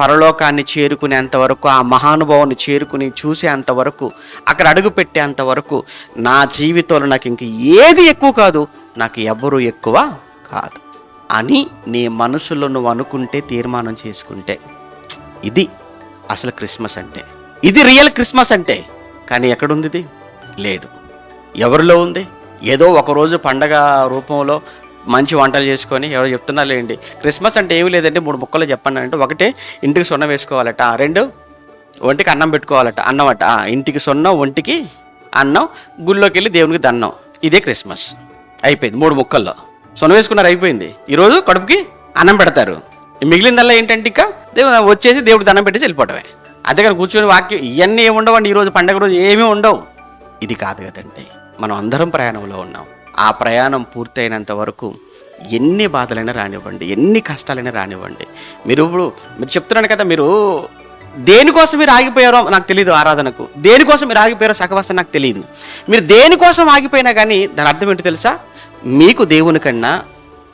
పరలోకాన్ని చేరుకునేంత వరకు ఆ మహానుభావుని చేరుకుని చూసేంత వరకు అక్కడ అడుగు పెట్టేంత వరకు నా జీవితంలో నాకు ఇంక ఏది ఎక్కువ కాదు నాకు ఎవరు ఎక్కువ కాదు. అని నీ మనసులో నువ్వు అనుకుంటే తీర్మానం చేసుకుంటే ఇది అసలు క్రిస్మస్ అంటే. ఇది రియల్ క్రిస్మస్ అంటే. కానీ ఎక్కడుంది ఇది? లేదు. ఎవరిలో ఉంది? ఏదో ఒకరోజు పండగ రూపంలో మంచి వంటలు చేసుకొని ఎవరో చెప్తున్నారు లేండి. క్రిస్మస్ అంటే ఏమీ లేదంటే మూడు ముక్కలు చెప్పండి అంటే ఒకటే ఇంటికి సొన్న వేసుకోవాలట. రెండు ఒంటికి అన్నం పెట్టుకోవాలట అన్నం అట ఇంటికి సొన్న ఒంటికి అన్నం గుళ్ళోకి వెళ్ళి దేవునికి దన్నం. ఇదే క్రిస్మస్. అయిపోయింది మూడు ముక్కల్లో. సొన వేసుకున్నారు అయిపోయింది. ఈరోజు కడుపుకి అన్నం పెడతారు. మిగిలిందల్లా ఏంటంటే ఇంకా దేవుడు వచ్చేసి దేవుడికి దండం పెట్టేసి వెళ్ళిపోవడమే అంతేకాని కూర్చొని వాక్యం ఇవన్నీ ఏమి ఉండవండి ఈరోజు పండగ రోజు? ఏమీ ఉండవు. ఇది కాదు కదండి మనం అందరం ప్రయాణంలో ఉన్నాం. ఆ ప్రయాణం పూర్తయినంత వరకు ఎన్ని బాధలైనా రానివ్వండి ఎన్ని కష్టాలైనా రానివ్వండి. మీరు ఇప్పుడు మీరు చెప్తున్నాను కదా మీరు దేనికోసం మీరు ఆగిపోయారో నాకు తెలియదు ఆరాధనకు. దేనికోసం మీరు ఆగిపోయారో సకవస్త నాకు తెలియదు మీరు దేనికోసం ఆగిపోయినా కానీ దాని అర్థం ఏంటో తెలుసా? మీకు దేవుని కన్నా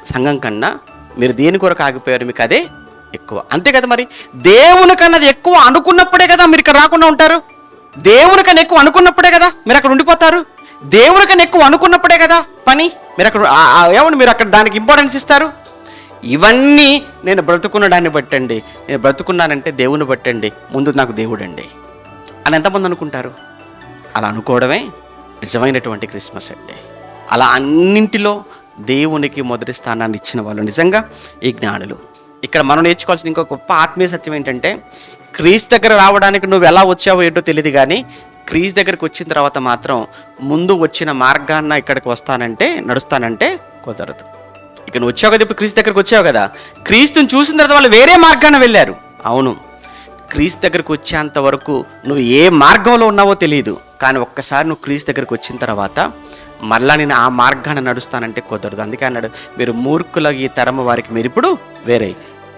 సంఘం కన్నా మీరు దేని కొరకు ఆగిపోయారు మీకు అదే ఎక్కువ. అంతే కదా మరి? దేవుని కన్నా అది ఎక్కువ అనుకున్నప్పుడే కదా మీరు ఇక్కడ రాకుండా ఉంటారు. దేవుని కన్నా ఎక్కువ అనుకున్నప్పుడే కదా మీరు అక్కడ ఉండిపోతారు. దేవుని కన్నా ఎక్కువ అనుకున్నప్పుడే కదా పని? మీరు అక్కడ ఏమండి మీరు అక్కడ దానికి ఇంపార్టెన్స్ ఇస్తారు? ఇవన్నీ నేను బ్రతుకున్న దాన్ని బట్టండి. నేను బ్రతుకున్నానంటే దేవుని బట్టండి. ముందు నాకు దేవుడండి. అని ఎంతమంది అనుకుంటారు? అలా అనుకోవడమే నిజమైనటువంటి క్రిస్మస్ అండి. అలా అన్నింటిలో దేవునికి మొదటి స్థానాన్ని ఇచ్చిన వాళ్ళు నిజంగా ఈ జ్ఞానులు. ఇక్కడ మనం నేర్చుకోవాల్సిన ఇంకో గొప్ప ఆత్మీయ సత్యం ఏంటంటే క్రీస్ దగ్గర రావడానికి నువ్వు ఎలా వచ్చావో ఏంటో తెలియదు కానీ క్రీజ్ దగ్గరికి వచ్చిన తర్వాత మాత్రం ముందు వచ్చిన మార్గాన్న ఇక్కడికి వస్తానంటే నడుస్తానంటే కుదరదు. ఇక నువ్వు వచ్చావు కదా ఇప్పుడు క్రీస్తు దగ్గరకు వచ్చావు కదా. క్రీస్తుని చూసిన తర్వాత వాళ్ళు వేరే మార్గాన వెళ్ళారు. అవును. క్రీస్తు దగ్గరకు వచ్చేంత వరకు నువ్వు ఏ మార్గంలో ఉన్నావో తెలియదు కానీ ఒక్కసారి నువ్వు క్రీస్తు దగ్గరకు వచ్చిన తర్వాత మరలా నేను ఆ మార్గాన నడుస్తానంటే కుదరదు. అందుకే అన్నాడు మీరు మూర్ఖుల ఈ తరమ వారికి మీరు ఇప్పుడు వేరే.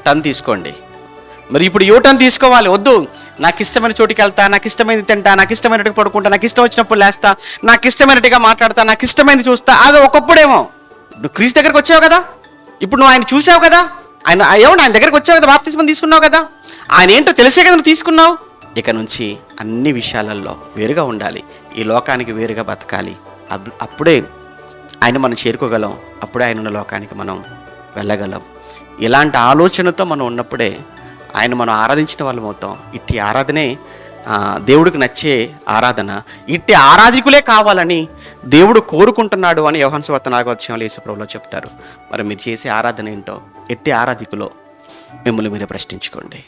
టన్ తీసుకోండి. మరి ఇప్పుడు యూటర్న్ తీసుకోవాలి వద్దు. నాకు ఇష్టమైన చోటుకి వెళ్తా నాకు ఇష్టమైనది తింటా నాకు ఇష్టమైనట్టుగా పడుకుంటా నాకు ఇష్టం వచ్చినప్పుడు లేస్తా నాకు ఇష్టమైనట్టుగా మాట్లాడతా నాకు ఇష్టమైనది చూస్తా అది ఒకప్పుడేమో నువ్వు క్రీస్తు దగ్గరకు వచ్చావు కదా? ఇప్పుడు నువ్వు ఆయన చూసావు కదా? ఆయన ఏమంటే ఆయన దగ్గరకు వచ్చావు కదా బాప్తిస్మం తీసుకున్నావు కదా? ఆయన ఏంటో తెలిసే కదా నువ్వు తీసుకున్నావు? ఇక నుంచి అన్ని విషయాలలో వేరుగా ఉండాలి. ఈ లోకానికి వేరుగా బతకాలి. అప్పుడే ఆయన మనం చేరుకోగలం. అప్పుడే ఆయన ఉన్న లోకానికి మనం వెళ్ళగలం. ఇలాంటి ఆలోచనతో మనం ఉన్నప్పుడే ఆయన మనం ఆరాధించిన వాళ్ళం అవుతాం. ఇట్టి ఆరాధనే దేవుడికి నచ్చే ఆరాధన. ఇట్టి ఆరాధికులే కావాలని దేవుడు కోరుకుంటున్నాడు అని యోహన్ సువార్త నాలుగో అధ్యాయంలో యేసుప్రభులో చెప్తారు. మరి మీరు చేసే ఆరాధన ఏంటో? ఎట్టి ఆరాధికులో మిమ్మల్ని మీరే ప్రశ్నించుకోండి.